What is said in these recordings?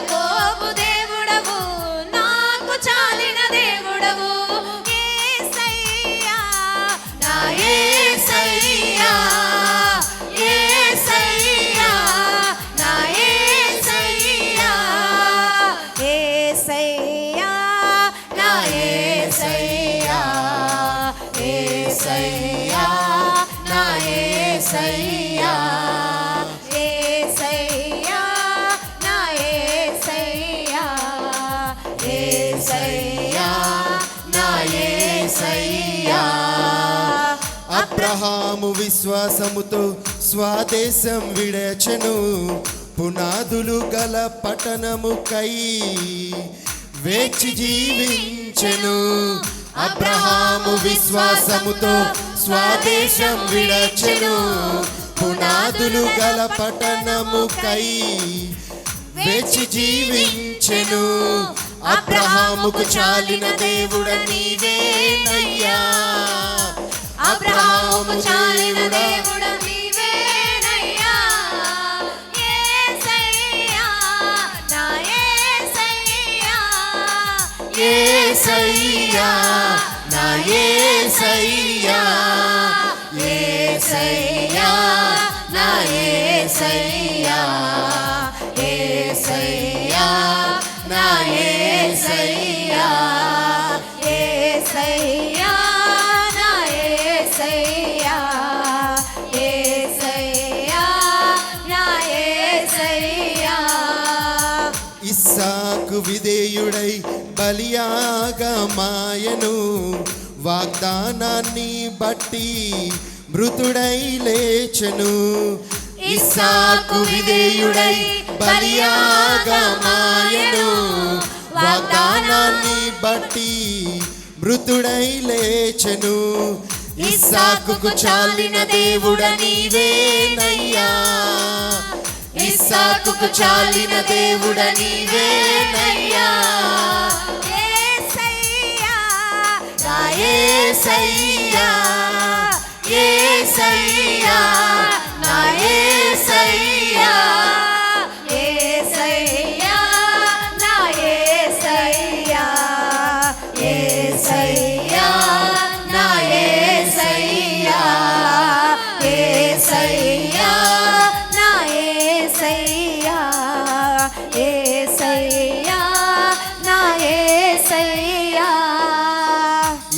యాకోబు దేవుడవు నాకు చాలిన దేవుడవు. ఏసయ్యా నా ఏసయ్యా ఏసయ్యా నా ఏసయ్యా ఏసయ్యా నా ఏసయ్యా ఏసయ్యా నా ఏసయ్యా. అబ్రహాము విశ్వాసముతో స్వాదేశం విడచెను. పునాదులు గల పట్టణముకై వేచి జీవించెను. అబ్రహాము విశ్వాసముతో స్వాదేశం విడచెను. పునాదులు గల పట్టణముకై వేచి జీవించెను. అబ్రహాముకు చాలిన దేవుడ నీవేనయ్యా అబ్రహాము చాలిన దేవుడ నీవేనయ్యా యేసయ్యా నా యేసయ్యా ఏసయ్యా నా ఏసయ్యా. యేసయ్యా నా యేసయ్యా యేసయ్యా ఇస్సాకు విధేయుడై బలియాగమాయను వాగ్దానాన్ని బట్టి మృతుడై లేచెను. ఇసాకు విధేయుడై బలియాగమాయను వాగ్దానాన్ని బట్టి మృతుడై లేచెను. ఇసాకు చాలిన దేవుడ నీవేనయ్యా. ఇస్సాకుకు చాలిన దేవుడ నీవేనయ్యా. యేసయ్యా నా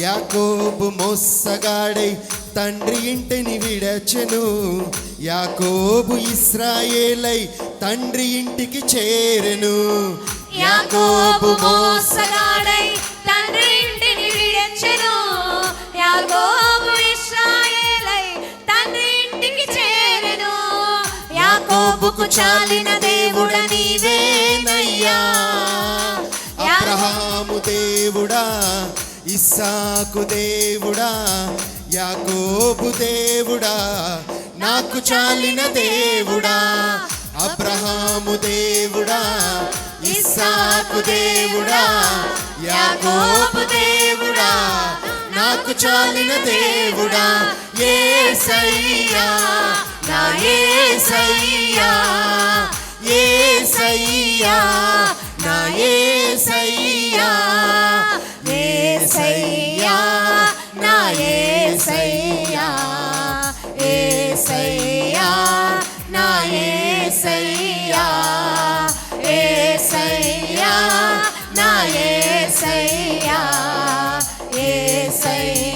యాకోబు మోసగాడై తండ్రి ఇంటిని విడచెను. యాకోబు ఇస్రాయేలై తండ్రి ఇంటికి చేరెను. యాకోబు మోసగాడై తండ్రి ఇంటిని విడిచెను. యాకోబు ఇశ్రాయేలై తండ్రి ఇంటికి చేరెను. యాకోబుకు చాలిన దేవుడ నీవేనయ్యా. అబ్రహాము దేవుడా ఇస్సాకు దేవుడా యాకోబు దేవుడా నాకు చాలిన దేవుడా అబ్రహాము దేవుడా ఇస్సాకు దేవుడా యాకోబు దేవుడా నాకు చాలిన దేవుడా ఏసయ్యా నా ఏసయ్యా ఏసయ్యా నా ఏ ఏసయ్యా ఏసయ్యా.